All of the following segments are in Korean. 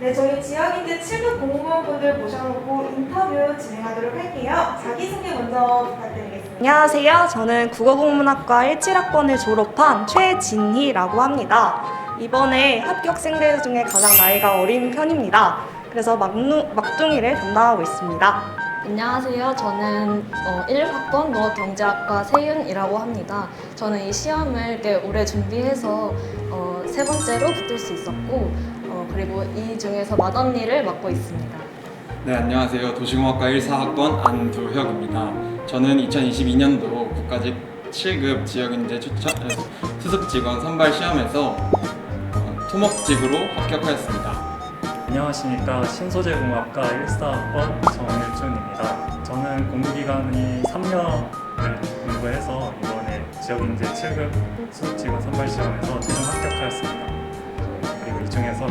네, 저희 지역인대 7급 공무원분들 모셔놓고 인터뷰 진행하도록 할게요. 자기소개 먼저 부탁드리겠습니다. 안녕하세요. 저는 국어국문학과 17학번을 졸업한 최진희라고 합니다. 이번에 합격생들 중에 가장 나이가 어린 편입니다. 그래서 막누, 막둥이를 담당하고 있습니다. 안녕하세요. 저는 어, 1학번 농업경제학과 세윤이라고 합니다. 저는 이 시험을 이렇게 오래 준비해서 어, 세 번째로 붙을 수 있었고 어, 그리고 이 중에서 맏언니를 맡고 있습니다. 네, 안녕하세요. 도시공학과 14학번 안두혁입니다. 저는 2022년도 국가직 7급 지역인재 추천 어, 수습 직원 선발 시험에서 어, 토목직으로 합격하였습니다. 안녕하십니까 신소재공학과 14학번 정일준입니다. 저는 공부기간이 3년을 공부해서 이번에 지역인재 7급 수습 직원 선발 시험에서 최종 합격하였습니다. 그리고 이 중에서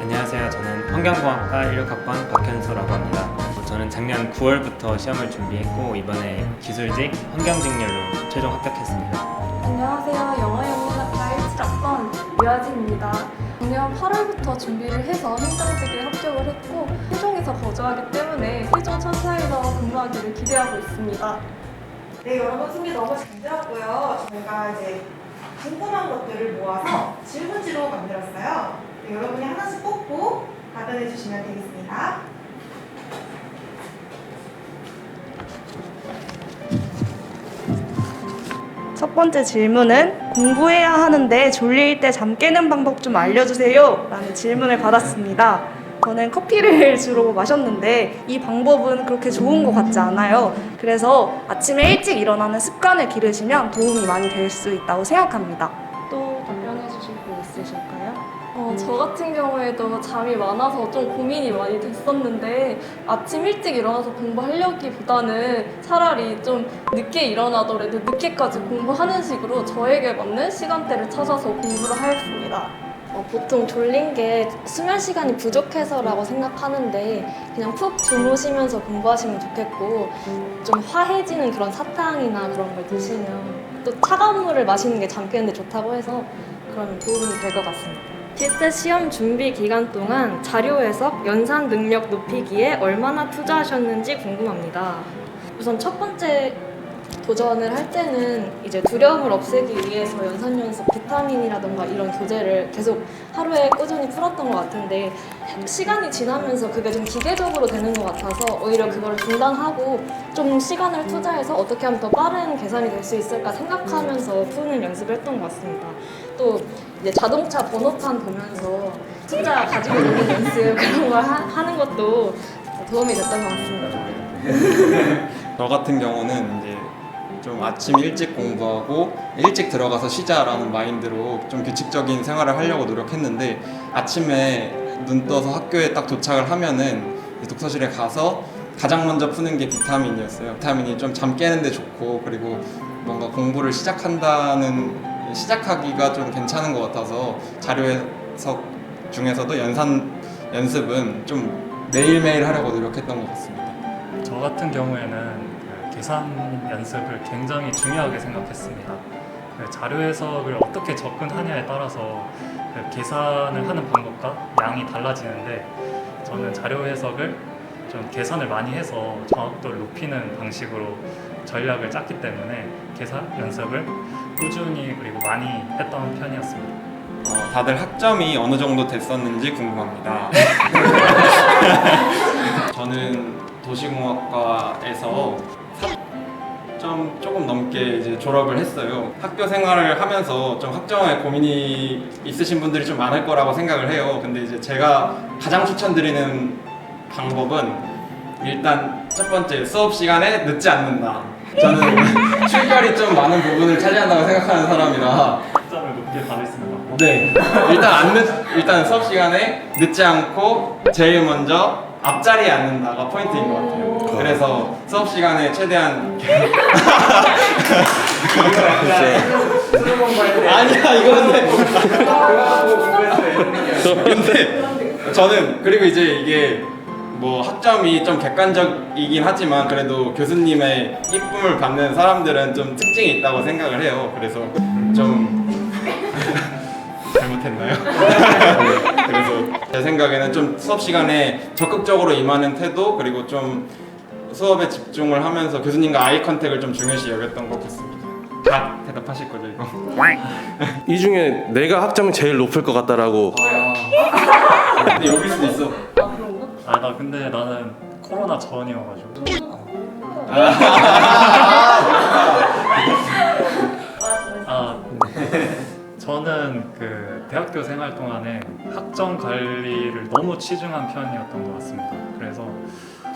안녕하세요. 저는 환경공학과 16학번 박현수라고 합니다. 저는 작년 9월부터 시험을 준비했고 이번에 기술직 환경직렬로 최종 합격했습니다. 안녕하세요. 영어영문학과 17학번 유아진입니다. 작년 8월부터 준비를 해서 현장직에 합격을 했고 세종에서 거주하기 때문에 세종 천사에서 근무하기를 기대하고 있습니다. 네, 여러분 소개 너무 잘 들었고요. 저희가 이제 궁금한 것들을 모아서 질문지로 만들었어요. 네, 여러분이 하나씩 뽑고 답변해 주시면 되겠습니다. 첫 번째 질문은 공부해야 하는데 졸릴 때 잠 깨는 방법 좀 알려주세요. 라는 질문을 받았습니다. 저는 커피를 주로 마셨는데 이 방법은 그렇게 좋은 것 같지 않아요. 그래서 아침에 일찍 일어나는 습관을 기르시면 도움이 많이 될 수 있다고 생각합니다. 또 답변해 주실 분 있으실까요? 어, 저 같은 경우에도 잠이 많아서 좀 고민이 많이 됐었는데 아침 일찍 일어나서 공부하려기보다는 차라리 좀 늦게 일어나더라도 늦게까지 공부하는 식으로 저에게 맞는 시간대를 찾아서 공부를 하였습니다. 어, 보통 졸린 게 수면 시간이 부족해서라고 생각하는데 그냥 푹 주무시면서 공부하시면 좋겠고 좀 화해지는 그런 사탕이나 그런 걸 드시면 또 차가운 물을 마시는 게 잠 깨는데 좋다고 해서 그러면 도움이 될 것 같습니다. 필세 시험 준비 기간 동안 자료 해석, 연산 능력 높이기에 얼마나 투자하셨는지 궁금합니다. 우선 첫 번째 도전을 할 때는 이제 두려움을 없애기 위해서 연산 연습 비타민이라던가 이런 교재를 계속 하루에 꾸준히 풀었던 것 같은데 시간이 지나면서 그게 좀 기계적으로 되는 것 같아서 오히려 그걸 중단하고 좀 시간을 투자해서 어떻게 하면 더 빠른 계산이 될 수 있을까 생각하면서 푸는 연습을 했던 것 같습니다. 또 이제 자동차 번호판 보면서 숫자 가지고 노는 연습 그런 걸 하, 는 것도 도움이 됐던 것 같습니다. 저 같은 경우는 이제 좀 아침 일찍 공부하고 일찍 들어가서 쉬자라는 마인드로 좀 규칙적인 생활을 하려고 노력했는데 아침에 눈 떠서 학교에 딱 도착을 하면은 독서실에 가서 가장 먼저 푸는 게 비타민이었어요. 비타민이 좀 잠 깨는데 좋고 그리고 뭔가 공부를 시작한다는 시작하기가 좀 괜찮은 것 같아서 자료 해석 중에서도 연산 연습은 좀 매일매일 하려고 노력했던 것 같습니다. 저 같은 경우에는 그 계산 연습을 굉장히 중요하게 생각했습니다. 그 자료 해석을 어떻게 접근하냐에 따라서 그 계산을 하는 방법과 양이 달라지는데 저는 자료 해석을 좀 계산을 많이 해서 정확도를 높이는 방식으로 전략을 짰기 때문에 계산 연습을 꾸준히 그리고 많이 했던 편이었습니다. 어, 다들 학점이 어느 정도 됐었는지 궁금합니다. 저는 도시공학과에서 4점 조금 넘게 이제 졸업을 했어요. 학교 생활을 하면서 좀 학점에 고민이 있으신 분들이 좀 많을 거라고 생각을 해요. 근데 이제 제가 가장 추천드리는 방법은 일단 첫 번째 수업 시간에 늦지 않는다. 저는 출결이 좀 많은 부분을 차지한다고 생각하는 사람이라 학점을 높게 받았습니다. 네. 일단 안 늦, 일단 수업 시간에 늦지 않고 제일 먼저 앞자리에 앉는다가 포인트인 것 같아요. 그래서 수업 시간에 최대한 아니야 이거는 근데 저는 그리고 이제 이게 뭐 학점이 좀 객관적이긴 하지만 그래도 교수님의 이쁨을 받는 사람들은 좀 특징이 있다고 생각을 해요. 그래서 좀 잘못했나요? 그래서 제 생각에는 좀 수업 시간에 적극적으로 임하는 태도 그리고 좀 수업에 집중을 하면서 교수님과 아이 컨택을 좀 중요시 여겼던 것 같습니다. 다 대답하실 거죠 이거? 이 중에 내가 학점이 제일 높을 것 같다라고 아, 근데 여길 수도 있어. 아 나 근데 나는 코로나 전이어가지고 아 저는 그 대학교 생활 동안에 학점 관리를 너무 치중한 편이었던 것 같습니다. 그래서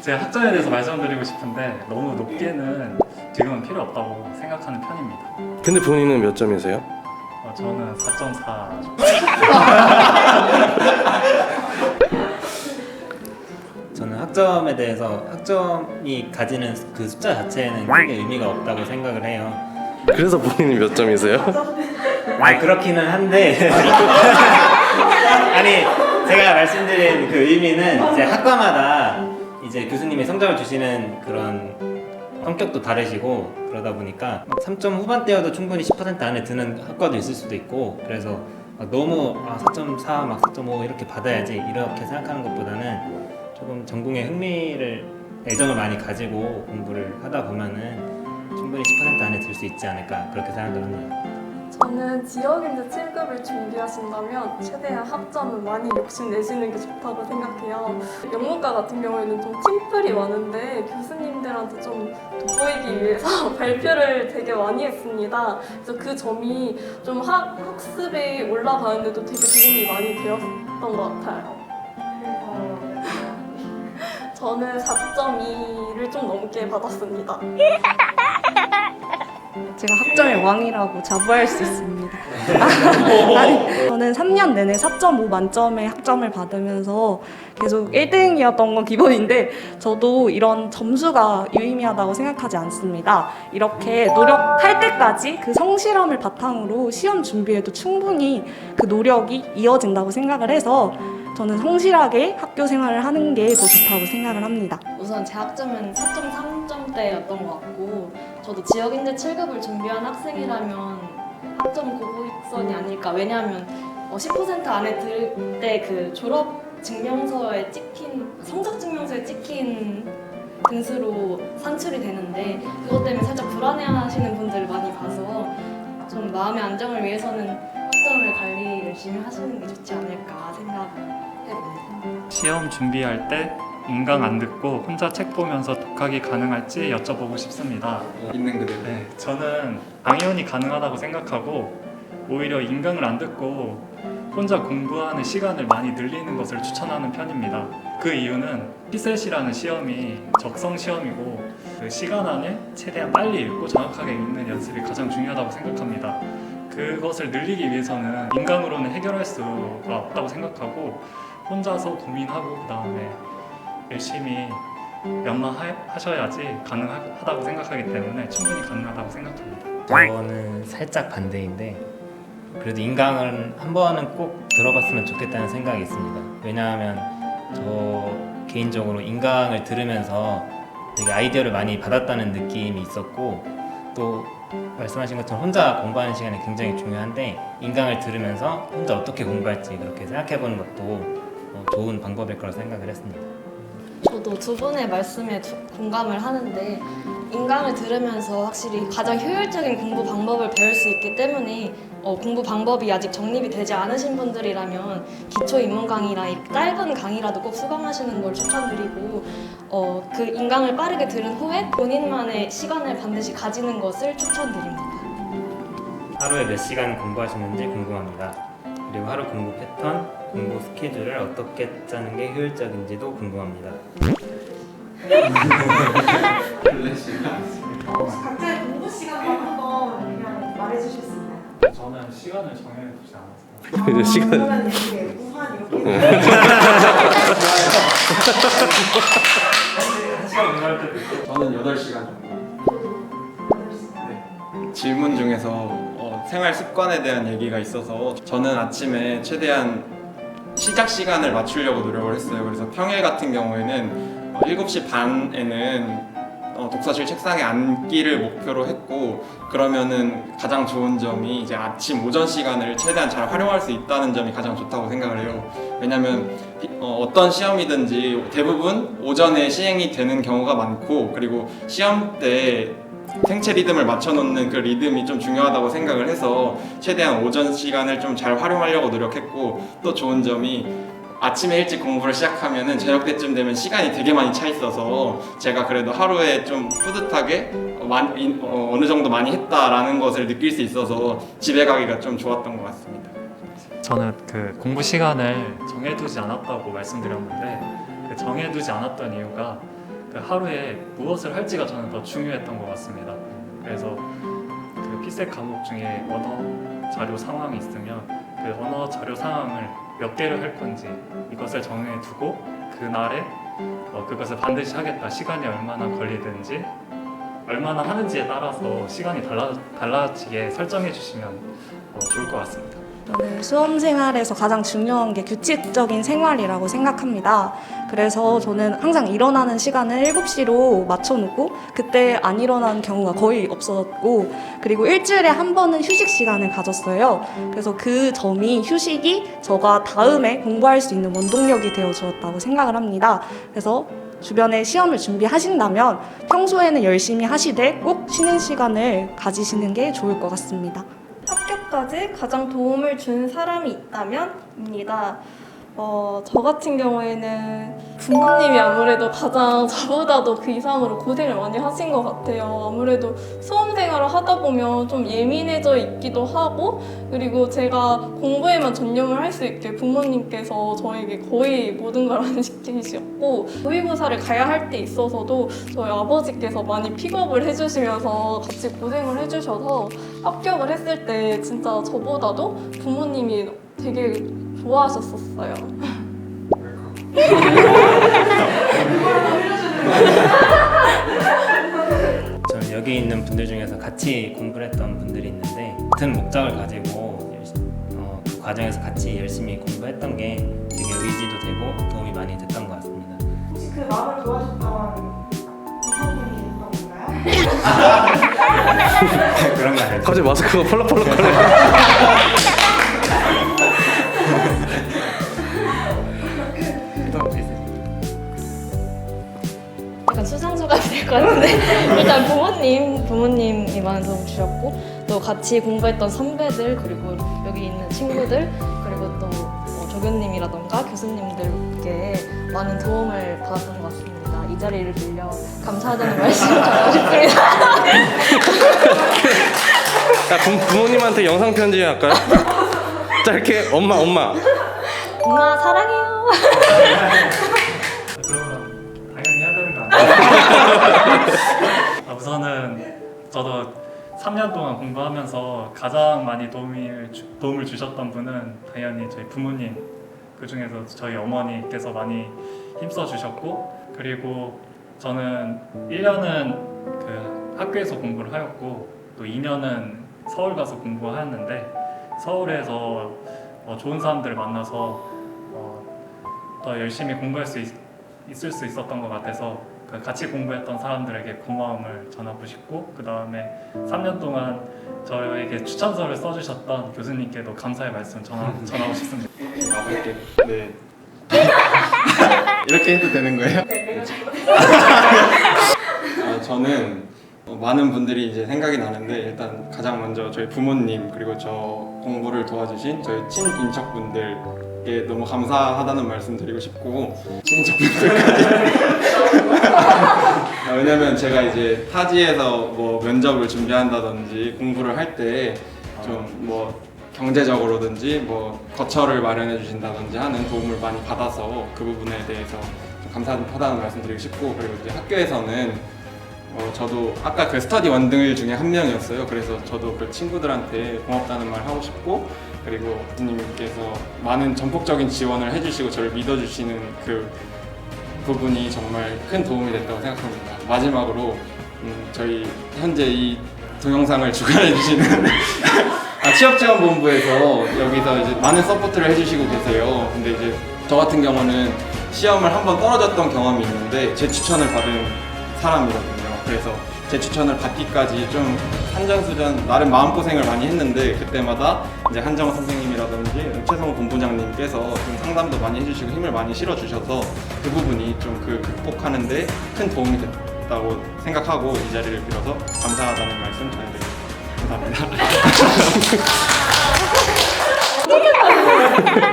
제가 학점에 대해서 말씀드리고 싶은데 너무 높게는 지금은 필요 없다고 생각하는 편입니다. 근데 본인은 몇 점이세요? 어, 저는 4.4 저는 학점에 대해서 학점이 가지는 그 숫자 자체에는 크게 의미가 없다고 생각을 해요. 그래서 본인이 몇 점이세요? 아 그렇기는 한데 아니 제가 말씀드린 그 의미는 이제 학과마다 이제 교수님이 성적을 주시는 그런 성격도 다르시고 그러다 보니까 3점 후반대여도 충분히 10% 안에 드는 학과도 있을 수도 있고 그래서 막 너무 아, 4.4, 막 4.5 이렇게 받아야지 이렇게 생각하는 것보다는 조금 전공에 흥미를 애정을 많이 가지고 공부를 하다 보면은 충분히 10% 안에 들 수 있지 않을까 그렇게 생각을 합니다. 저는 지역인재 7급을 준비하신다면 최대한 학점을 많이 욕심내시는 게 좋다고 생각해요. 영문과 같은 경우에는 좀 팀플이 많은데 교수님들한테 좀 돋보이기 위해서 발표를 되게 많이 했습니다. 그래서 그 점이 좀 학, 학습에 올라가는데도 되게 도움이 많이 되었던 것 같아요. 저는 4.2를 좀 넘게 받았습니다. 제가 학점의 왕이라고 자부할 수 있습니다. 아니, 저는 3년 내내 4.5 만점의 학점을 받으면서 계속 1등이었던 건 기본인데 저도 이런 점수가 유의미하다고 생각하지 않습니다. 이렇게 노력할 때까지 그 성실함을 바탕으로 시험 준비에도 충분히 그 노력이 이어진다고 생각을 해서 저는 성실하게 학교 생활을 하는 게 더 좋다고 생각을 합니다. 우선 제 학점은 4.3점대였던 것 같고 저도 지역인재 7급을 준비한 학생이라면 학점 고부익선이 아닐까 왜냐하면 어, 10% 안에 들 때 그 졸업 증명서에 찍힌 성적 증명서에 찍힌 등수로 산출이 되는데 그것 때문에 살짝 불안해하시는 분들을 많이 봐서 좀 마음의 안정을 위해서는 학점을 관리 열심히 하시는 게 좋지 않을까 생각해봅니다. 시험 준비할 때 인강 안 듣고 혼자 책 보면서 독학이 가능할지 여쭤보고 싶습니다. 있는 그대로. 네, 저는 당연히 가능하다고 생각하고 오히려 인강을 안 듣고 혼자 공부하는 시간을 많이 늘리는 것을 추천하는 편입니다. 그 이유는 피셋이라는 시험이 적성 시험이고 그 시간 안에 최대한 빨리 읽고 정확하게 읽는 연습이 가장 중요하다고 생각합니다. 그것을 늘리기 위해서는 인강으로는 해결할 수가 없다고 생각하고 혼자서 고민하고 그 다음에 열심히 연마하셔야지 가능하다고 생각하기 때문에 충분히 가능하다고 생각합니다. 저는 살짝 반대인데 그래도 인강은 한 번은 꼭 들어봤으면 좋겠다는 생각이 있습니다. 왜냐하면 저 개인적으로 인강을 들으면서 되게 아이디어를 많이 받았다는 느낌이 있었고 또 말씀하신 것처럼 혼자 공부하는 시간이 굉장히 중요한데 인강을 들으면서 혼자 어떻게 공부할지 그렇게 생각해보는 것도 어, 좋은 방법일 거라 생각을 했습니다. 저도 두 분의 말씀에 두- 공감을 하는데 인강을 들으면서 확실히 가장 효율적인 공부 방법을 배울 수 있기 때문에 어, 공부 방법이 아직 정립이 되지 않으신 분들이라면 기초 입문 강의나 이 짧은 강의라도 꼭 수강하시는 걸 추천드리고 어, 그 인강을 빠르게 들은 후에 본인만의 시간을 반드시 가지는 것을 추천드립니다. 하루에 몇 시간 공부하시는지 궁금합니다. 그리고 하루 공부 패턴, 공부 스케줄을 어떻게 짜는 게 효율적인지도 궁금합니다. 혹시 각자의 공부 시간만 한번 그냥 말해주실 수 있나요? 저는 시간을 정해두지 않았어요. 이제 시간- 그러면 이렇게 우한 이렇게 한 시간 공부할 때도 있고 저는 8시간 정도. 질문 중에서 어, 생활 습관에 대한 얘기가 있어서 저는 아침에 최대한 시작 시간을 맞추려고 노력을 했어요. 그래서 평일 같은 경우에는 어, 7시 반에는 어, 독서실 책상에 앉기를 목표로 했고 그러면은 가장 좋은 점이 이제 아침 오전 시간을 최대한 잘 활용할 수 있다는 점이 가장 좋다고 생각을 해요. 왜냐하면 어, 떤 시험이든지 대부분 오전에 시행이 되는 경우가 많고 그리고 시험 때 생체 리듬을 맞춰놓는 그 리듬이 좀 중요하다고 생각을 해서 최대한 오전 시간을 좀 잘 활용하려고 노력했고 또 좋은 점이 아침에 일찍 공부를 시작하면은 저녁 때쯤 되면 시간이 되게 많이 차 있어서 제가 그래도 하루에 좀 뿌듯하게 어, 어, 어느 정도 많이 했다라는 것을 느낄 수 있어서 집에 가기가 좀 좋았던 것 같습니다. 저는 그 공부 시간을 정해두지 않았다고 말씀드렸는데 그 정해두지 않았던 이유가 그 하루에 무엇을 할지가 저는 더 중요했던 것 같습니다. 그래서 그 피셋 과목 중에 언어 자료 상황이 있으면 그 언어 자료 상황을 몇 개를 할 건지 이것을 정해 두고 그날에 어, 그것을 반드시 하겠다 시간이 얼마나 걸리든지 얼마나 하는지에 따라서 시간이 달라, 달라지게 설정해 주시면 어, 좋을 것 같습니다. 저는 수험 생활에서 가장 중요한 게 규칙적인 생활이라고 생각합니다. 그래서 저는 항상 일어나는 시간을 7시로 맞춰놓고 그때 안 일어나는 경우가 거의 없었고 그리고 일주일에 한 번은 휴식 시간을 가졌어요. 그래서 그 점이 휴식이 저가 다음에 공부할 수 있는 원동력이 되어 주었다고 생각을 합니다. 그래서 주변에 시험을 준비하신다면 평소에는 열심히 하시되 꼭 쉬는 시간을 가지시는 게 좋을 것 같습니다. 학교까지 가장 도움을 준 사람이 있다면입니다. 어, 저 같은 경우에는 부모님이 아무래도 가장 저보다도 그 이상으로 고생을 많이 하신 것 같아요. 아무래도 수험 생활을 하다 보면 좀 예민해져 있기도 하고, 그리고 제가 공부에만 전념을 할 수 있게 부모님께서 저에게 거의 모든 걸 안 시키셨고, 모의고사를 가야 할 때 있어서도 저희 아버지께서 많이 픽업을 해주시면서 같이 고생을 해주셔서 합격을 했을 때 진짜 저보다도 부모님이 되게 좋아하셨었어요. 저는 여기 있는 분들 중에서 같이 공부를 했던 분들이 있는데 같은 목적을 가지고 어, 그 과정에서 같이 열심히 공부했던 게 되게 의지도 되고 도움이 많이 됐던 것 같습니다. 혹시 그 마음을 도와줬던 이성분이 있던 건가요? 그런 거 아니죠? 갑자기 마스크가 펄럭펄럭거려. 약간 수상소감이 될것 같은데 일단 부모님 부모님이 많은 도움 주셨고 또 같이 공부했던 선배들 그리고 여기 있는 친구들 그리고 또 어, 조교님이라던가 교수님들께 많은 도움을 받았던 것 같습니다. 이 자리를 빌려 감사하다는 말씀 전하고 싶습니다. 야, 부, 부모님한테 영상 편지 할까요? 짧게 엄마 엄마. 엄마 사랑해요. 아, 우선은 저도 3년 동안 공부하면서 가장 많이 도움을, 주, 도움을 주셨던 분은 당연히 저희 부모님 그 중에서 저희 어머니께서 많이 힘써 주셨고 그리고 저는 1년은 그 학교에서 공부를 하였고 또 2년은 서울 가서 공부하였는데 서울에서 어, 좋은 사람들을 만나서 어, 더 열심히 공부할 수 있, 있을 수 있었던 것 같아서 그 같이 공부했던 사람들에게 고마움을 전하고 싶고 그 다음에 3년 동안 저에게 추천서를 써주셨던 교수님께도 감사의 말씀 전하, 전하고 싶습니다. 가볼게요. 네. 이렇게 해도 되는 거예요? 아, 저는 어, 많은 분들이 이제 생각이 나는데 일단 가장 먼저 저희 부모님 그리고 저 공부를 도와주신 저희 친인척분들께 너무 감사하다는 말씀 드리고 싶고 친인척분들까지 아, 왜냐면 제가 이제 타지에서 뭐 면접을 준비한다든지 공부를 할 때 좀 뭐 경제적으로든지 뭐 거처를 마련해 주신다든지 하는 도움을 많이 받아서 그 부분에 대해서 좀 감사하다는 말씀 드리고 싶고 그리고 이제 학교에서는 어, 저도 아까 그 스터디 원들 중에 한 명이었어요. 그래서 저도 그 친구들한테 고맙다는 말 하고 싶고 그리고 교수님께서 많은 전폭적인 지원을 해주시고 저를 믿어주시는 그 부분이 정말 큰 도움이 됐다고 생각합니다. 마지막으로 음, 저희 현재 이 동영상을 주관해 주시는 아, 취업지원본부에서 여기서 이제 많은 서포트를 해주시고 계세요. 근데 이제 저 같은 경우는 시험을 한 번 떨어졌던 경험이 있는데 제 추천을 받은 사람이거든요. 그래서 제 추천을 받기까지 좀 한전수전 나름 마음고생을 많이 했는데 그때마다 이제 한정호 선생님 이라든지 최성호 본부장님께서 좀 상담도 많이 해주시고 힘을 많이 실어주셔서 그 부분이 좀 그 극복하는데 큰 도움이 됐다고 생각하고 이 자리를 빌어서 감사하다는 말씀 전해드립니다. 감사합니다.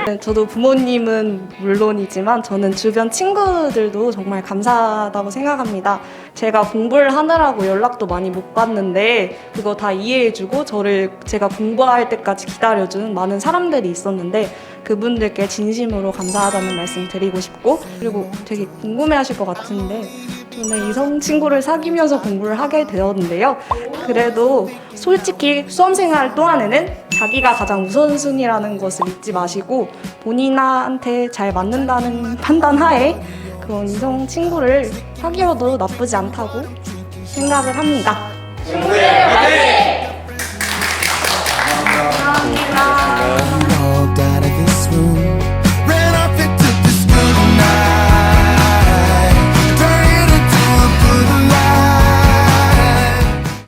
네, 저도 부모님은 물론이지만 저는 주변 친구들도 정말 감사하다고 생각합니다. 제가 공부를 하느라고 연락도 많이 못 받는데 그거 다 이해해주고 저를 제가 공부할 때까지 기다려준 많은 사람들이 있었는데 그분들께 진심으로 감사하다는 말씀 드리고 싶고 그리고 되게 궁금해하실 것 같은데 저는 이성 친구를 사귀면서 공부를 하게 되었는데요. 그래도 솔직히 수험생활 동안에는 자기가 가장 우선순위라는 것을 잊지 마시고 본인한테 잘 맞는다는 판단 하에 그런 이성 친구를 사귀어도 나쁘지 않다고 생각을 합니다. 감사합니다.